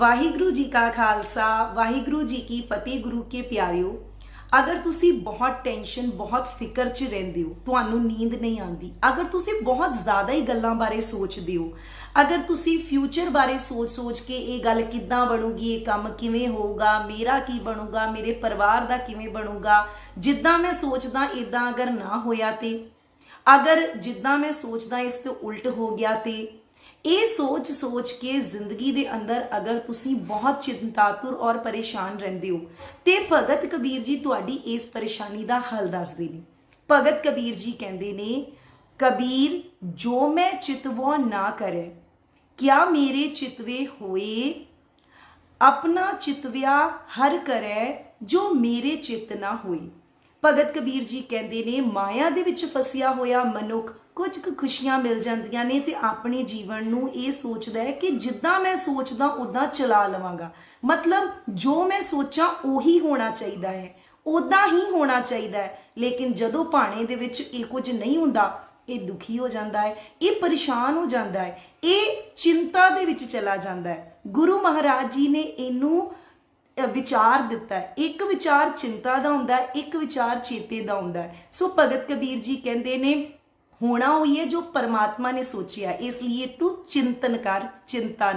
ਵਾਹਿਗੁਰੂ ਜੀ ਕਾ ਖਾਲਸਾ, ਵਾਹਿਗੁਰੂ ਜੀ ਕੀ ਫਤਿਹ ਗੁਰੂ ਕੇ ਪਿਆਰਿਓ। ਅਗਰ ਤੁਸੀਂ ਬਹੁਤ ਟੈਨਸ਼ਨ, ਬਹੁਤ ਫਿਕਰ 'ਚ ਰਹਿੰਦੇ ਹੋ, ਤੁਹਾਨੂੰ ਨੀਂਦ ਨਹੀਂ ਆਉਂਦੀ। ਅਗਰ ਤੁਸੀਂ ਬਹੁਤ ਜ਼ਿਆਦਾ ਹੀ ਗੱਲਾਂ ਬਾਰੇ ਸੋਚਦੇ ਹੋ, ਅਗਰ ਤੁਸੀਂ ਫਿਊਚਰ ਬਾਰੇ ਸੋਚ-ਸੋਚ ਕੇ ਇਹ ਗੱਲ ਕਿੱਦਾਂ ਬਣੂਗੀ, ਇਹ ਕੰਮ ਕਿਵੇਂ ਹੋਊਗਾ, ਮੇਰਾ ਕੀ ਬਣੂਗਾ, ਮੇਰੇ ਪਰਿਵਾਰ ਦਾ ਕਿਵੇਂ ਬਣੂਗਾ, ਜਿੱਦਾਂ ਮੈਂ ਸੋਚਦਾ ਇਦਾਂ ਅਗਰ ਨਾ ਹੋਇਆ ਤੇ? ਅਗਰ ਜਿੱਦਾਂ ਮੈਂ ਸੋਚਦਾ, ਇਸ ਤੋਂ ਉਲਟ ਹੋ ਗਿਆ ਤੇ? ਇਹ ਸੋਚ ਸੋਚ ਕੇ ਜ਼ਿੰਦਗੀ ਦੇ ਅੰਦਰ ਅਗਰ ਤੁਸੀਂ ਬਹੁਤ ਚਿੰਤਾਤੁਰ ਔਰ ਪਰੇਸ਼ਾਨ ਰਹਿੰਦੇ ਹੋ, ਤੇ ਭਗਤ ਕਬੀਰ ਜੀ ਤੁਹਾਡੀ ਇਸ ਪਰੇਸ਼ਾਨੀ ਦਾ ਹੱਲ ਦੱਸਦੇ ਨੇ। ਭਗਤ ਕਬੀਰ ਜੀ ਕਹਿੰਦੇ ਨੇ, ਕਬੀਰ, ਜੋ ਮੈਂ ਚਿਤਵੋ ਨਾ ਕਰੇ, ਕਿਆ ਮੇਰੇ ਚਿਤਵੇ ਹੋਏ? ਆਪਣਾ ਚਿਤਵਿਆ ਹਰ ਕਰੈ ਜੋ ਮੇਰੇ ਚਿਤ ਨਾ ਹੋਏ। ਭਗਤ ਕਬੀਰ ਜੀ ਕਹਿੰਦੇ ਨੇ, ਮਾਇਆ ਦੇ ਵਿੱਚ ਫਸਿਆ ਹੋਇਆ ਮਨੁੱਖ ਕੁਝ ਕੁ ਖੁਸ਼ੀਆਂ ਮਿਲ ਜਾਂਦੀਆਂ ਨੇ ਤੇ ਆਪਣੇ ਜੀਵਨ ਨੂੰ ਇਹ ਸੋਚਦਾ ਹੈ ਕਿ ਜਿੱਦਾਂ ਮੈਂ ਸੋਚਦਾ ਉਦਾਂ ਚਲਾ ਲਵਾਂਗਾ। ਮਤਲਬ ਜੋ ਮੈਂ ਸੋਚਾਂ, ਉਹੀ ਹੋਣਾ ਚਾਹੀਦਾ ਹੈ। ਉਦਾਂ ਹੀ ਹੋਣਾ ਚਾਹੀਦਾ ਹੈ। ਲੇਕਿਨ ਜਦੋਂ ਭਾਣੇ ਦੇ ਵਿੱਚ ਇਹ ਕੁਝ ਨਹੀਂ ਹੁੰਦਾ, ਇਹ ਦੁਖੀ ਹੋ ਜਾਂਦਾ ਹੈ, ਇਹ ਪਰੇਸ਼ਾਨ ਹੋ ਜਾਂਦਾ ਹੈ, ਇਹ ਚਿੰਤਾ ਦੇ ਵਿੱਚ ਚਲਾ ਜਾਂਦਾ ਹੈ। ਗੁਰੂ ਮਹਾਰਾਜ ਜੀ ਨੇ ਇਹਨੂੰ ਵਿਚਾਰ ਦਿੱਤਾ ਹੈ। ਇੱਕ ਵਿਚਾਰ ਚਿੰਤਾ ਦਾ ਹੁੰਦਾ ਹੈ, ਇੱਕ ਵਿਚਾਰ ਚੇਤੇ ਦਾ ਹੁੰਦਾ ਹੈ। ਸੋ ਭਗਤ ਕਬੀਰ ਜੀ ਕਹਿੰਦੇ ਨੇ, ਹੋਣਾ ਹੋਈ ਹੈ ਜੋ ਪਰਮਾਤਮਾ ਨੇ ਸੋਚਿਆ ਇਸ ਲਈ ਤੂੰ ਚਿੰਤਨ ਕਰ, ਚਿੰਤਾ